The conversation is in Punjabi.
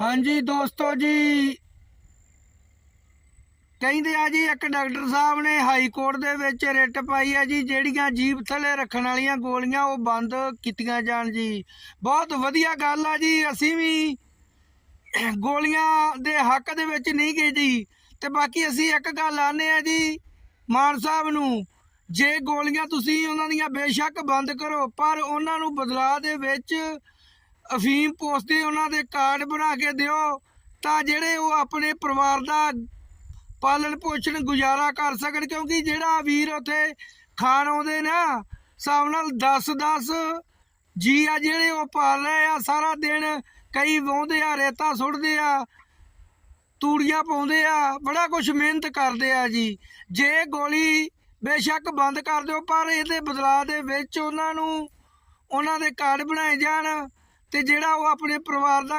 ਹਾਂਜੀ ਦੋਸਤੋ ਜੀ। ਕਹਿੰਦੇ ਆ ਜੀ, ਇੱਕ ਡਾਕਟਰ ਸਾਹਿਬ ਨੇ ਹਾਈ ਕੋਰਟ ਦੇ ਵਿੱਚ ਰਿਟ ਪਾਈ ਆ ਜੀ, ਜਿਹੜੀਆਂ ਜੀਭ ਥੱਲੇ ਰੱਖਣ ਵਾਲੀਆਂ ਗੋਲੀਆਂ ਉਹ ਬੰਦ ਕੀਤੀਆਂ ਜਾਣ ਜੀ। ਬਹੁਤ ਵਧੀਆ ਗੱਲ ਆ ਜੀ, ਅਸੀਂ ਵੀ ਗੋਲੀਆਂ ਦੇ ਹੱਕ ਦੇ ਵਿੱਚ ਨਹੀਂ ਗਏ ਜੀ। ਤੇ ਬਾਕੀ ਅਸੀਂ ਇੱਕ ਗੱਲ ਆਨੇ ਆ ਜੀ, ਮਾਨ ਸਾਹਿਬ ਨੂੰ, ਜੇ ਗੋਲੀਆਂ ਤੁਸੀਂ ਉਹਨਾਂ ਦੀਆਂ ਬੇਸ਼ੱਕ ਬੰਦ ਕਰੋ, ਪਰ ਉਹਨਾਂ ਨੂੰ ਬਦਲਾ ਦੇ ਵਿੱਚ ਅਫੀਮ ਪੋਸਦੇ ਉਹਨਾਂ ਦੇ ਕਾਰਡ ਬਣਾ ਕੇ ਦਿਓ, ਤਾਂ ਜਿਹੜੇ ਉਹ ਆਪਣੇ ਪਰਿਵਾਰ ਦਾ ਪਾਲਣ ਪੋਸ਼ਣ ਗੁਜ਼ਾਰਾ ਕਰ ਸਕਣ, ਕਿਉਂਕਿ ਜਿਹੜਾ ਵੀਰ ਉੱਥੇ ਖਾਣ ਆਉਂਦੇ ਨਾ, ਹਿਸਾਬ ਨਾਲ 10 10 ਜੀ ਆ ਜਿਹੜੇ ਉਹ ਪਾਲ ਰਹੇ ਆ, ਸਾਰਾ ਦਿਨ ਕਈ ਵਾਹੁੰਦੇ ਆ, ਰੇਤਾ ਸੁੱਟਦੇ ਆ, ਤੂੜੀਆਂ ਪਾਉਂਦੇ ਆ, ਬੜਾ ਕੁਝ ਮਿਹਨਤ ਕਰਦੇ ਆ ਜੀ। ਜੇ ਗੋਲੀ ਬੇਸ਼ੱਕ ਬੰਦ ਕਰ ਦਿਓ, ਪਰ ਇਹਦੇ ਬਦਲਾਅ ਦੇ ਵਿੱਚ ਉਹਨਾਂ ਨੂੰ ਉਹਨਾਂ ਦੇ ਕਾਰਡ ਬਣਾਏ ਜਾਣ। ਤੇ ਜਿਹੜਾ ਉਹ ਆਪਣੇ ਪਰਿਵਾਰ ਦਾ